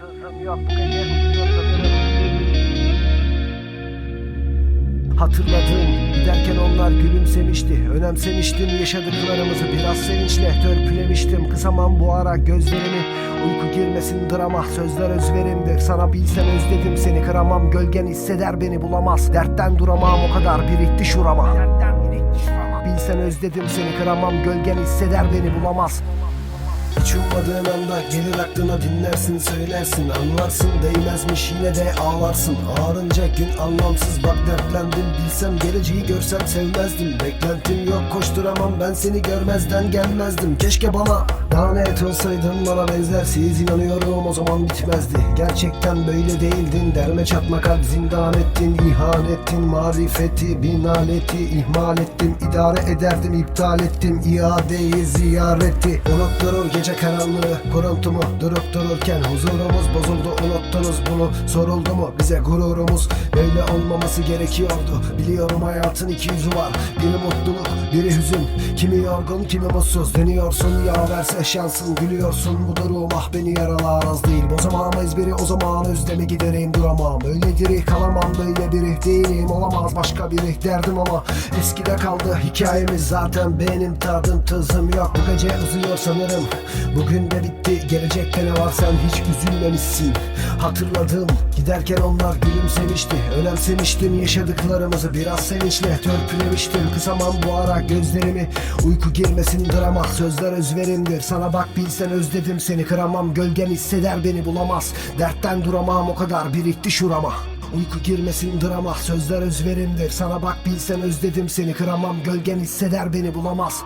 tılsım yok bu gece uzuyor sanırım Hatırladım giderken onlar gülümsemişti Önemsemiştim yaşadıklarımızı. Biraz sevinçle törpülemiştim Kısamam bu ara gözlerimi. Uyku girmesin drama sözler özverimdir. Sana bilsen özledim seni kıramam Gölgen hisseder beni bulamaz. Dertten duramam o kadar birikti şurama. Bilsen özledim seni kıramam Gölgen hisseder beni bulamaz hiç ummadığın anda gelir aklına dinlersin söylersin. Anlarsın değmezmiş yine de ağlarsın. Ağrınca gün anlamsız bak dertlendim. Bilsem geleceği görsem sevmezdim. Beklentim yok koşturamam ben seni görmezden gelmezdim. Keşke bana daha net olsaydın bana benzersiz inanıyorum o zaman bitmezdi. Gerçekten böyle değildin. Derme çatma kalp zindan ettin. İhanettin marifeti binaleti ihmal ettim. İdare ederdim iptal ettim. İadeyi ziyareti. Unut durur gece karanlığı kuruntumu durup dururken huzurumuz bozuldu unuttunuz bunu. Soruldu mu? Bize gururumuz böyle olmaması gerekiyordu. Biliyorum hayatın iki yüzü var. Biri mutluluk biri hüzün. Kimi yorgun kimi mutsuz. Dönüyorsun ya verse şansın. Gülüyorsun bu durum ah beni yaralar az değil. Bozamayız biri o zaman özlemi gidereyim. Duramam. Öyle diri kalamam böyle biri değilim. Olamaz başka biri derdim ama eskide kaldı hikayemiz zaten. Benim tadım tızım yok. Bu gece uzuyor sanırım bugün de bitti gelecekte ne var sen hiç üzülmemişsin. Hatırladım giderken onlar gülümsemişti önemsemiştim yaşadıklarımızı. Biraz sevinçle törpülemiştim kısamam bu ara gözlerimi. Uyku girmesin drama sözler özverimdir. Sana bak bilsen özledim seni kıramam gölgen hisseder beni bulamaz. Dertten duramam o kadar birikti şurama. Uyku girmesin drama sözler özverimdir. Sana bak bilsen özledim seni kıramam Gölgen hisseder beni bulamaz